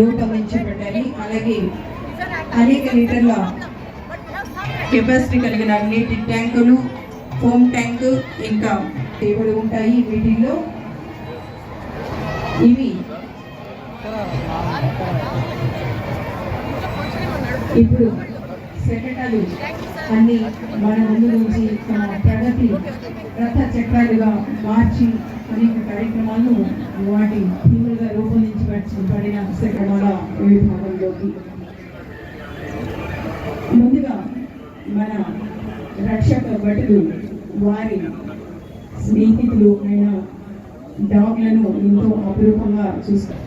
రూపొందించబడ్డాయి అలాగే అనేక లీటర్ల కెపాసిటీ కలిగిన నీటి ట్యాంకులు ఫోమ్ ట్యాంక్ ఇంకా టేబుల్ ఉంటాయి వీటిల్లో. ఇవి ఇప్పుడు శకటాలు అన్ని మన ముందు నుంచి తమ ప్రగతి రథ చక్రాలుగా మార్చి అనేక కార్యక్రమాలను వాటి థీములుగా రూపొందించబడిన శకటాల విభాగంలోకి ముందుగా మన రక్షక భటులు వారి స్నేహితులు అయిన డాగ్లను ఎంతో అపురూపంగా చూస్తారు.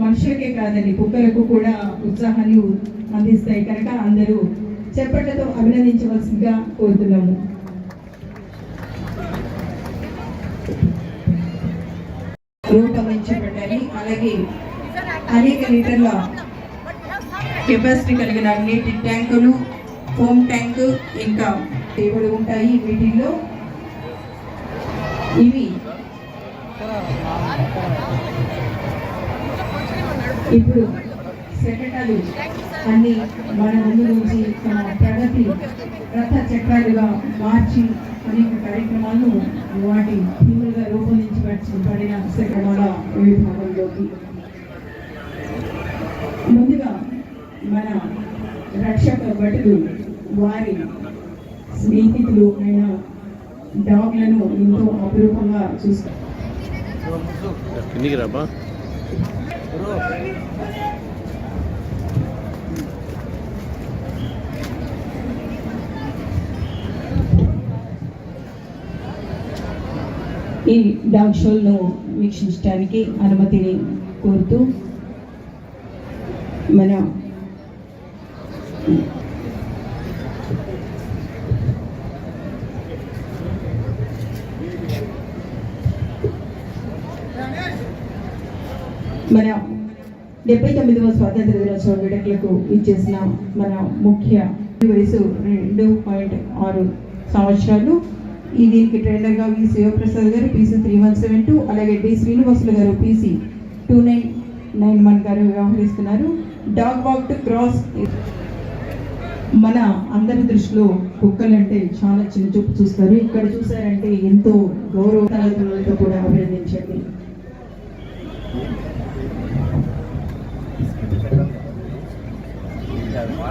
మనుషులకే కాదండి కుక్కలకు కూడా ఉత్సాహాన్ని అందిస్తాయి. కనుక అందరూ చెప్పట్లతో అభినందించవలసిందిగా కోరుతున్నాము. రూపొందించబడ్డాయి అలాగే అనేక లీటర్ల కెపాసిటీ కలిగిన నీటి ట్యాంకులు హోమ్ ట్యాంక్ ఇంకా ఇవి ఉంటాయి. వీటిల్లో ఇవి ఇప్పుడు శకటాలు అన్ని మన ముందు నుంచి తమ ప్రగతి రథ చక్రాలుగా మార్చి అనేక కార్యక్రమాలను వాటి థీములుగా రూపొందించబడిన శకటాల విభాగంలోకి. ముందుగా మన రక్షక భటులు వారి స్నేహితులు అయిన డాగ్లను ఎంతో అపురూపంగా చూస్తారు. కిందికి రాబా ఈ డాగ్ షోలను వీక్షించడానికి అనుమతిని కోరుతూ మన మన డెబ్బై తొమ్మిదవ స్వాతంత్ర దినోత్సవ వేడుకలకు ఇచ్చేసిన మన ముఖ్య వయసు రెండు పాయింట్ ఆరు సంవత్సరాలు. ఈ దీనికి ట్రైనర్గా వి శివప్రసాద్ గారు PC three one seven two అలాగే డి శ్రీనివాసులు గారు PC two nine nine one గారు వ్యవహరిస్తున్నారు. డాగ్ వాక్ టు క్రాస్ మన అందరి దృష్టిలో కుక్కలంటే చాలా చిన్న చూపు చూస్తారు. ఇక్కడ చూసారంటే ఎంతో గౌరవ తలతో కూడా అభినందించండి.